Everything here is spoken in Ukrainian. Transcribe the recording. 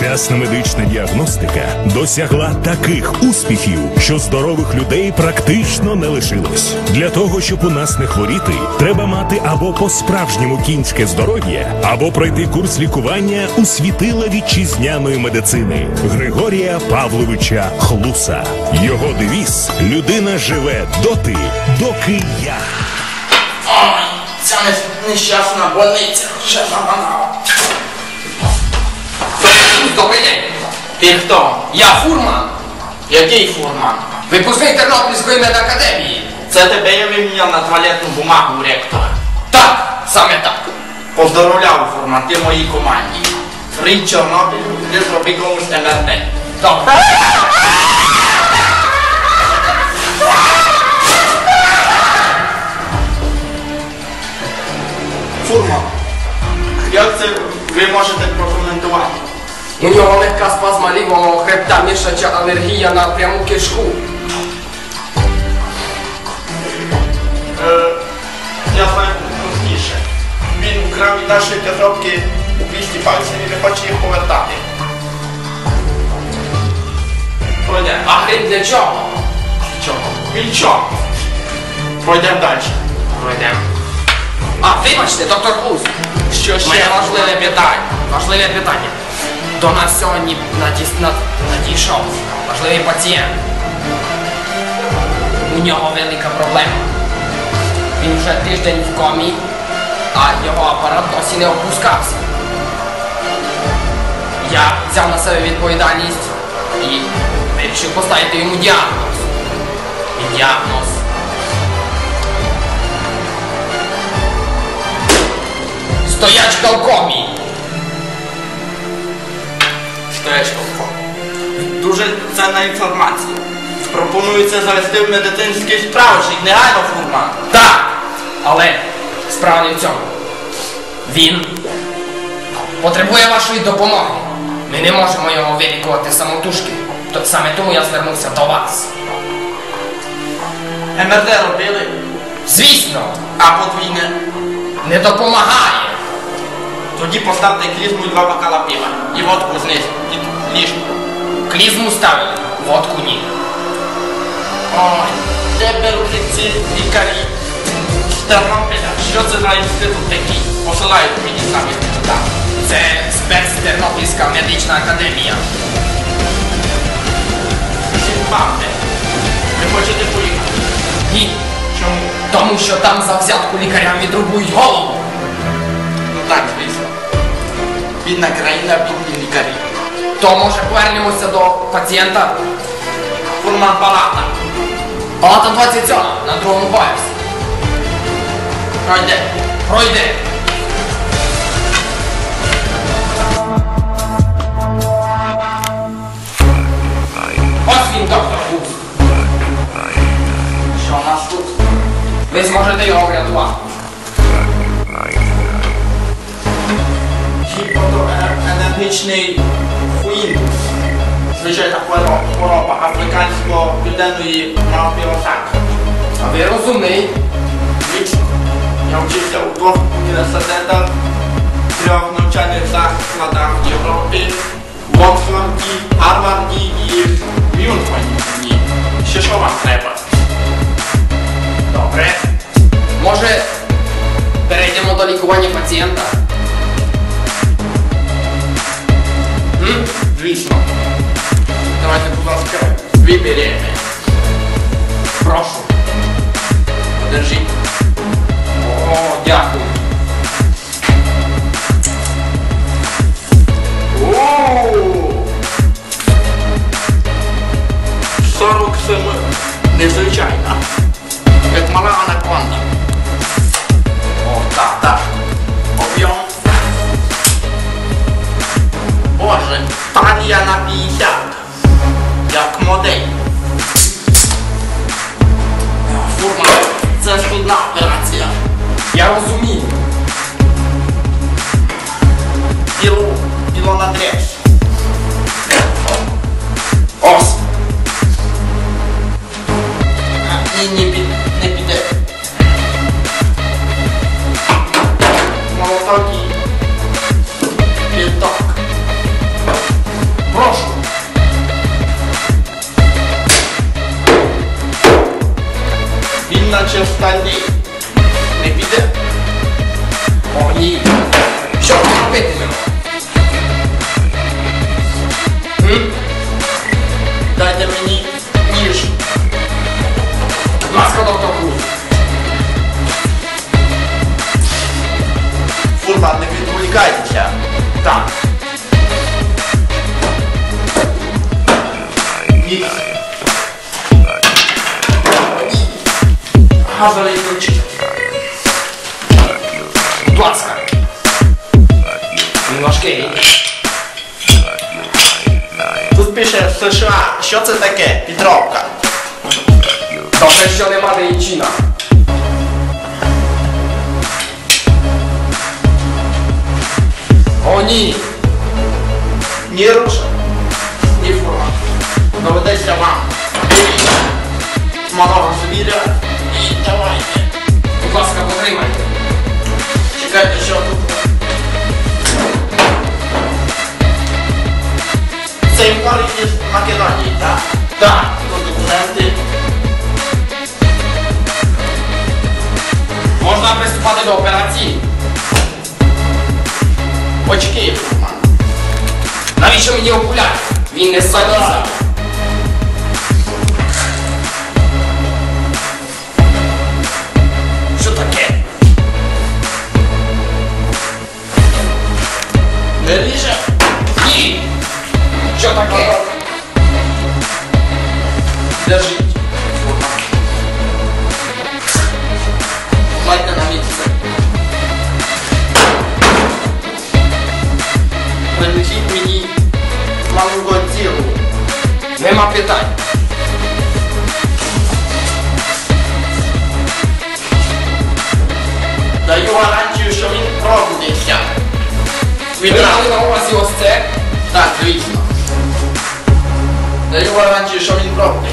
Сучасна медична діагностика досягла таких успіхів, що здорових людей практично не лишилось. Для того, щоб у нас не хворіти, треба мати або по-справжньому кінське здоров'я, або пройти курс лікування у світила вітчизняної медицини Григорія Павловича Хлуса. Його девіз людина живе доти, доки я. Ой, ця не- нещасна больниця заmanала. Добрий день. Ти хто? Я фурман. Який фурман? Випускник Тернопільської медакадемії. Це тебе я виміняв на туалетну бумагу у ректора. Так, саме так. Поздоровляв фурман, ти моїй команді. Рід Чорнобиль, ти зроби комусь МРТ. Добре. Фурман, як це ви можете прокоментувати? У нього легка спазма лівого хребта, мішача алергія на пряму кишку. Е, я знаю простіше. Він вкрав від нашої підробки у 200 пальців і не хоче їх повертати. Пройдемо. А гриб для чого? Чого? Він чого? Пройдемо далі. Пройдемо. А, вибачте, доктор Гуз. Що ще? Важливе питання. Важливе питання. До нас сьогодні надійшов важливий пацієнт. У нього велика проблема. Він вже тиждень в комі, а його апарат досі не опускався. Я взяв на себе відповідальність і вирішив поставити йому діагноз. І діагноз Стоячка в комі. Стоячка Дуже цінна інформація. Пропонується завести в медицинський справочник, негайно фурман. Так, але справа не в цьому. Він потребує вашої допомоги. Ми не можемо його вилікувати самотужки. То- Саме тому я звернувся до вас. МРТ робили, Звісно, а подвійне. не допомагає. Тоді поставте і два бокала пива. І водку знизу. Ліжко. Клізму ставили, водку ні. Ой, де беруть ці лікарі з? Що це за інститут такий? Посилають мені самі так. Це спецтернопільська медична академія. Зімбабве. Ви хочете поїхати? Ні. Чому? Тому що там за взятку лікарям відрубують голову. Ну так, звісно. Бідна країна, бідні лікарі. То може повернемося до пацієнта. Фурман палата. Палата 27 на другому поверсі. Пройде. Пройде. Ось він, доктор Гуз. Що у нас тут? Ви зможете його врятувати. Гіпотоенергічний фуїнус. Звичайна хвороба хвороба африкансько-південної мавпіросаки. А ви розумний. Звісно, я вчився у двох університетах, трьох навчальних закладах в Європі, в Оксфорді, Гарварді і в незвичайна. Як мала анаконда. О, так, так. Об'єм. Боже, талія на 50. Як модель. Фурма, це складна операція. Я розумію. Діло, діло на дреш. nogi. Piętok. Proszę. Winna cię w stanie. Nie widzę. O nie. Фурман, не відволікайтеся. Так. Ні. Газовий ключ. Будь ласка. Він важкий. Тут пише США. Що це таке? Підробка. Добре, що нема Дейчина. О, ні. Фурман. Доведеться вам. Малого звіря. І давайте. Будь ласка, потримайте. Чекайте, що тут. Це імпорт із Македонії, так? Так. Тут документи. Можна приступати до операції. Очки. Навіщо мені окуляр? Він не заліза. Ви Відразу. мали на увазі ось це? Так, звісно. Даю гарантію, що він пробудеться.